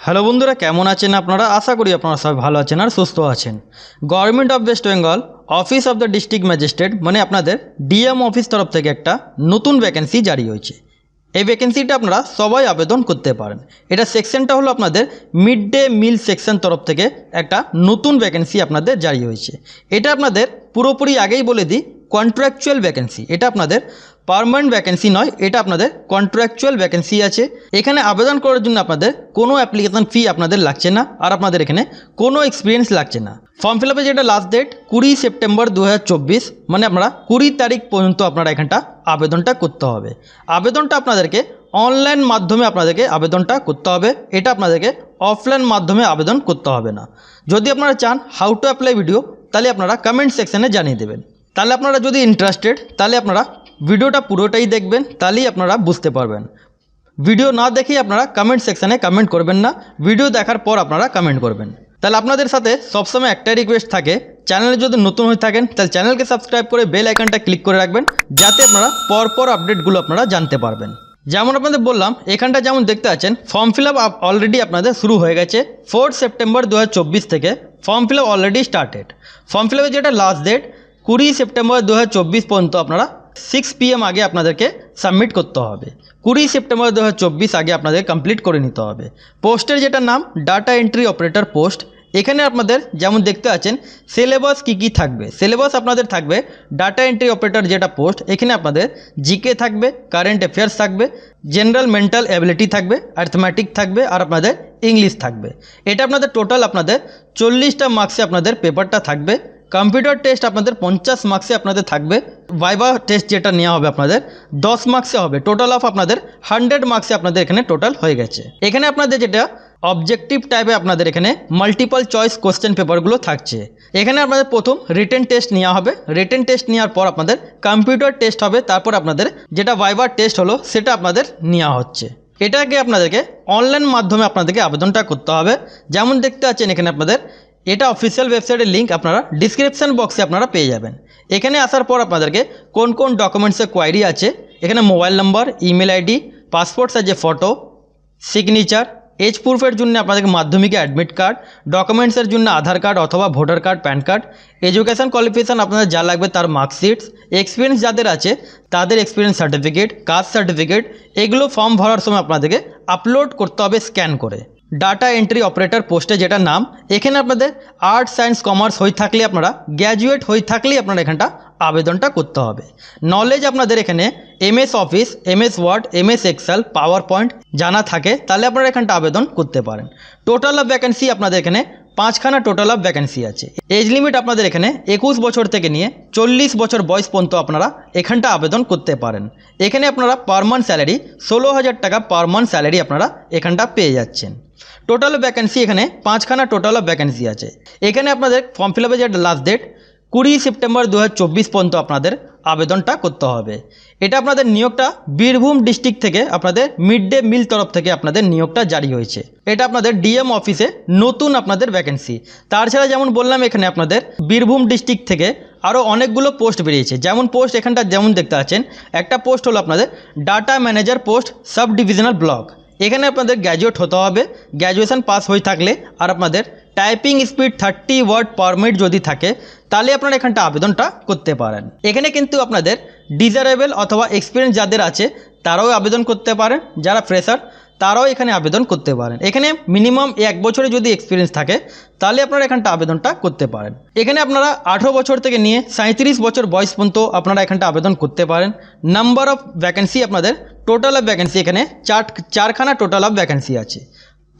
Hello বন্ধুরা, কেমন আছেন আপনারা? আশা করি আপনারা সবাই ভালো আছেন আর সুস্থ আছেন। Government of West Bengal office of the district magistrate মানে আপনাদের ডিএম অফিস তরফ থেকে একটা নতুন ভ্যাকেন্সি জারি হয়েছে। এই ভ্যাকেন্সিটা আপনারা সবাই আবেদন করতে পারেন। এটা সেকশনটা হলো আপনাদের মিড ডে মিল সেকশন তরফ থেকে একটা নতুন ভ্যাকেন্সি আপনাদের জারি হয়েছে। এটা আপনাদের পুরোপুরি আগেই বলে দিই কন্ট্রাকচুয়াল ভ্যাকেন্সি এটা আপনাদের পারমানেন্ট ভ্যাকেন্সি নয়, এটা আপনাদের কন্ট্রাকচুয়াল ভ্যাকেন্সি আছে। এখানে আবেদন করার জন্য আপনাদের কোনো অ্যাপ্লিকেশন ফি আপনাদের লাগছে না, আর আপনাদের এখানে কোনো এক্সপিরিয়েন্স লাগছে না। ফর্ম ফিল আপের যেটা লাস্ট ডেট কুড়ি সেপ্টেম্বর দু হাজার চব্বিশ মানে আপনারা কুড়ি তারিখ পর্যন্ত আপনারা এখানটা আবেদনটা করতে হবে। আবেদনটা আপনাদেরকে অনলাইন মাধ্যমে আপনাদেরকে আবেদনটা করতে হবে, এটা আপনাদেরকে অফলাইন মাধ্যমে আবেদন করতে হবে না। যদি আপনারা চান হাউ টু অ্যাপ্লাই ভিডিও তাহলে আপনারা কমেন্ট সেকশানে জানিয়ে দেবেন। তাহলে আপনারা যদি ইন্টারেস্টেড তাহলে আপনারা ভিডিওটা পুরোটাই দেখবেন, তাহলেই আপনারা বুঝতে পারবেন। ভিডিও না দেখেই আপনারা কমেন্ট সেকশানে কমেন্ট করবেন না ভিডিও দেখার পর আপনারা কমেন্ট করবেন। তাহলে আপনাদের সাথে সবসময় একটাই রিকোয়েস্ট থাকে চ্যানেলে যদি নতুন হয়ে থাকেন, তাহলে চ্যানেলকে সাবস্ক্রাইব করে বেল আইকনটা ক্লিক করে রাখবেন, যাতে আপনারা পরপর আপডেটগুলো আপনারা জানতে পারবেন। যেমন আপনাদের বললাম, এখানটা যেমন দেখতে পাচ্ছেন ফর্ম ফিল আপ অলরেডি আপনাদের শুরু হয়ে গেছে ফোর্থ সেপ্টেম্বর দু হাজার চব্বিশ থেকে form fill up already started form fill আপের যেটা লাস্ট ডেট কুড়ি সেপ্টেম্বর দু হাজার চব্বিশ পর্যন্ত আপনারা সিক্স পিএম আগে আপনাদেরকে সাবমিট করতে হবে। কুড়ি সেপ্টেম্বর দু হাজার চব্বিশ আগে আপনাদের কমপ্লিট করে নিতে হবে। পোস্টের যেটা নাম ডাটা এন্ট্রি অপারেটর পোস্ট এখানে আপনাদের যেমন দেখতে পাচ্ছেন সিলেবাস কী কী থাকবে? সিলেবাস আপনাদের থাকবে ডাটা এন্ট্রি অপারেটর যেটা পোস্ট এখানে আপনাদের জিকে থাকবে কারেন্ট অ্যাফেয়ার্স থাকবে জেনারেল মেন্টাল অ্যাবিলিটি থাকবে অ্যাথমেটিক থাকবে, আর আপনাদের ইংলিশ থাকবে। এটা আপনাদের টোটাল আপনাদের চল্লিশটা মার্কসে আপনাদের পেপারটা থাকবে। কম্পিউটার টেস্ট আপনাদের পঞ্চাশ মার্কসে আপনাদের থাকবে। ভাইবা টেস্ট যেটা নেওয়া হবে আপনাদের, দশ মার্কসে হবে। টোটাল অফ আপনাদের হান্ড্রেড মার্কসে আপনাদের এখানে টোটাল হয়ে গেছে। এখানে আপনাদের যেটা অবজেক্টিভ টাইপে আপনাদের এখানে মাল্টিপল চয়েস কোশ্চেন পেপারগুলো থাকছে। এখানে আপনাদের প্রথম রিটেন টেস্ট নেওয়া হবে। রিটেন টেস্ট নেওয়ার পর আপনাদের কম্পিউটার টেস্ট হবে। তারপর আপনাদের যেটা ভাইবার টেস্ট হলো, সেটা আপনাদের নেওয়া হচ্ছে। এটাকে আপনাদেরকে অনলাইন মাধ্যমে আপনাদেরকে আবেদনটা করতে হবে। যেমন দেখতে পাচ্ছেন এখানে আপনাদের এটা অফিসিয়াল ওয়েবসাইটের লিঙ্ক আপনারা ডিসক্রিপশান বক্সে আপনারা পেয়ে যাবেন। এখানে আসার পর আপনাদেরকে কোন কোন ডকুমেন্টসের কোয়ারি আছে, এখানে mobile number email ID passport সাইজে ফটো সিগনেচার এজ প্রুফের জন্য আপনাদেরকে মাধ্যমিকে অ্যাডমিট কার্ড ডকুমেন্টসের জন্য আধার কার্ড অথবা voter card PAN card education qualification আপনাদের যা লাগবে তার মার্কশিটস এক্সপিরিয়েন্স যাদের আছে তাদের এক্সপিরিয়েন্স সার্টিফিকেট কাস্ট সার্টিফিকেট এগুলো ফর্ম ভরার সময় আপনাদেরকে আপলোড করতে হবে স্ক্যান করে। ডাটা এন্ট্রি অপারেটর পোস্টে যেটা নাম, এখানে আপনাদের আর্টস সায়েন্স কমার্স হয়ে থাকলে আপনারা গ্র্যাজুয়েট হয়ে থাকলেই আপনারা এখানটা আবেদনটা করতে হবে। নলেজ আপনাদের এখানে MS office MS word MS excel power point জানা থাকে, তাহলে আপনারা এখানটা আবেদন করতে পারেন। টোটাল ভ্যাকেন্সি আপনাদের এখানে পাঁচখানা টোটাল অফ ভ্যাকেন্সি আছে। এজ লিমিট আপনাদের এখানে একুশ বছর থেকে নিয়ে চল্লিশ বছর বয়স পর্যন্ত আপনারা এখানটা আবেদন করতে পারেন। এখানে আপনারা পার মান্থ স্যালারি ষোলো হাজার টাকা পার মান্থ স্যালারি আপনারা এখানটা পেয়ে যাচ্ছেন। টোটাল ভ্যাকেন্সি এখানে পাঁচখানা টোটাল অফ ভ্যাকেন্সি আছে। এখানে আপনাদের ফর্ম ফিল আপের যে লাস্ট ডেট কুড়ি সেপ্টেম্বর দু হাজার চব্বিশ পর্যন্ত আপনাদের আবেদনটা করতে হবে। এটা আপনাদের নিয়োগটা বীরভূম ডিস্ট্রিক্ট থেকে আপনাদের মিড ডে মিল তরফ থেকে আপনাদের নিয়োগটা জারি হয়েছে। এটা আপনাদের ডিএম অফিসে নতুন আপনাদের ভ্যাকেন্সি তাছাড়া যেমন বললাম এখানে আপনাদের বীরভূম ডিস্ট্রিক্ট থেকে আরও অনেকগুলো পোস্ট বেরিয়েছে। যেমন পোস্ট এখানটা যেমন দেখতে পাচ্ছেন, একটা পোস্ট হলো আপনাদের data manager post sub divisional block এখানে আপনাদের গ্র্যাজুয়েট হতে হবে। গ্র্যাজুয়েশন পাস হয়ে থাকলে আর আপনাদের typing speed thirty word per minute যদি থাকে, তাহলে আপনারা এখানটা আবেদনটা করতে পারেন। এখানে কিন্তু আপনাদের ডিজারেবল অথবা এক্সপিরিয়েন্স যাদের আছে, তারাও আবেদন করতে পারেন। যারা ফ্রেশার তারাও এখানে আবেদন করতে পারেন। এখানে মিনিমাম এক বছরে যদি এক্সপিরিয়েন্স থাকে, তাহলে আপনারা এখানটা আবেদনটা করতে পারেন। এখানে আপনারা আঠেরো বছর থেকে নিয়ে সাঁত্রিশ বছর বয়স পর্যন্ত আপনারা এখানটা আবেদন করতে পারেন। নাম্বার অফ ভ্যাকেন্সি আপনাদের টোটাল অফ ভ্যাকেন্সি এখানে চার, চারখানা টোটাল অফ ভ্যাকেন্সি আছে।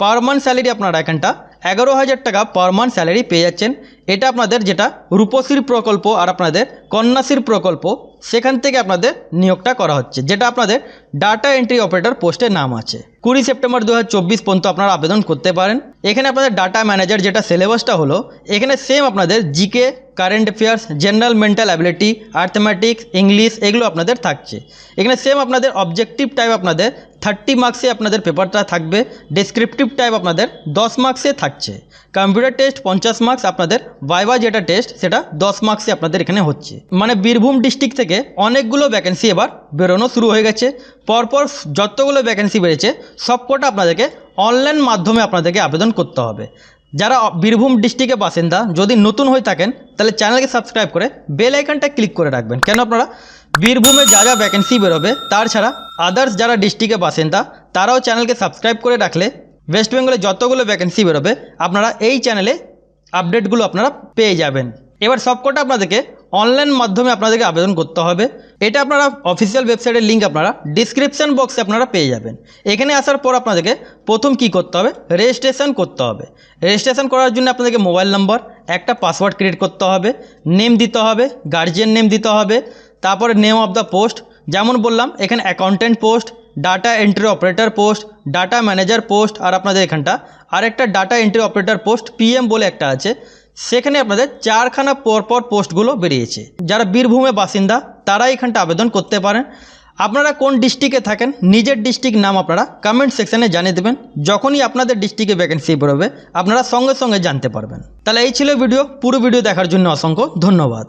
পার মান্থ স্যালারি আপনারা এখানটা এগারো হাজার টাকা পার মান্থ স্যালারি পেয়ে যাচ্ছেন। এটা আপনাদের যেটা রূপশ্রীর প্রকল্প আর আপনাদের কন্যাশ্রীর প্রকল্প, সেখান থেকে আপনাদের নিয়োগটা করা হচ্ছে, যেটা আপনাদের ডাটা এন্ট্রি অপারেটর পোস্টের নাম আছে। কুড়ি সেপ্টেম্বর দু হাজার চব্বিশ পর্যন্ত আপনারা আবেদন করতে পারেন। এখানে আপনাদের ডাটা ম্যানেজার যেটা সিলেবাসটা হলো, এখানে সেম আপনাদের GK current affairs general mental ability arithmetics English এগুলো আপনাদের থাকছে। এখানে সেম আপনাদের অবজেক্টিভ টাইপ আপনাদের থার্টি মার্কসে আপনাদের পেপারটা থাকবে ডেসক্রিপটিভ টাইপ আপনাদের দশ মার্কসে থাকছে। কম্পিউটার টেস্ট পঞ্চাশ মার্কস আপনাদের ভাইবা যেটা টেস্ট সেটা দশ মার্কসে আপনাদের এখানে হচ্ছে। মানে বীরভূম ডিস্ট্রিক্ট থেকে অনেকগুলো ভ্যাকেন্সি এবার বেরোনো শুরু হয়ে গেছে। পরপর যতগুলো ভ্যাকেন্সি বেড়েছে, সবকটা আপনাদেরকে অনলাইন মাধ্যমে আপনাদেরকে আবেদন করতে হবে। যারা বীরভূম ডিস্ট্রিক্টের বাসিন্দা, যদি নতুন হয়ে থাকেন, তাহলে চ্যানেলকে সাবস্ক্রাইব করে বেল আইকনটা ক্লিক করে রাখবেন। কেন আপনারা? বীরভূমে যা যা ভ্যাকেন্সি বেরোবে, তার ছাড়া আদার্স যারা ডিস্ট্রিক্টের বাসিন্দা, তারাও চ্যানেলকে সাবস্ক্রাইব করে রাখলে ওয়েস্ট বেঙ্গলে যতগুলো ভ্যাকেন্সি বেরোবে, আপনারা এই চ্যানেলে আপডেটগুলো আপনারা পেয়ে যাবেন। এবার সবকটা আপনাদেরকে অনলাইন মাধ্যমে আপনাদেরকে আবেদন করতে হবে। এটা আপনারা অফিসিয়াল ওয়েবসাইটের লিঙ্ক আপনারা ডিসক্রিপশান বক্সে আপনারা পেয়ে যাবেন। এখানে আসার পর আপনাদেরকে প্রথম কি করতে হবে? রেজিস্ট্রেশন করতে হবে। রেজিস্ট্রেশন করার জন্য আপনাদেরকে মোবাইল নম্বর একটা পাসওয়ার্ড ক্রিয়েট করতে হবে নেম দিতে হবে গার্জিয়ান নেম দিতে হবে, তারপরে নেম অফ দ্য পোস্ট যেমন বললাম, এখানে accountant post data entry operator post data manager post আর আপনাদের এখানটা আরেকটা data entry operator post PM বলে একটা আছে। সেখানে আপনাদের চারখানা পরপর পোস্টগুলো বেরিয়েছে। যারা বীরভূমে বাসিন্দা তারা এখানটা আবেদন করতে পারেন। আপনারা কোন ডিস্ট্রিক্টে থাকেন, নিজের ডিস্ট্রিক্ট নাম আপনারা কমেন্ট সেকশানে জানিয়ে দেবেন। যখনই আপনাদের ডিস্ট্রিক্টে ভ্যাকেন্সি বেরোবে, আপনারা সঙ্গে সঙ্গে জানতে পারবেন। তাহলে এই ছিল ভিডিও পুরো ভিডিও দেখার জন্য অসংখ্য ধন্যবাদ।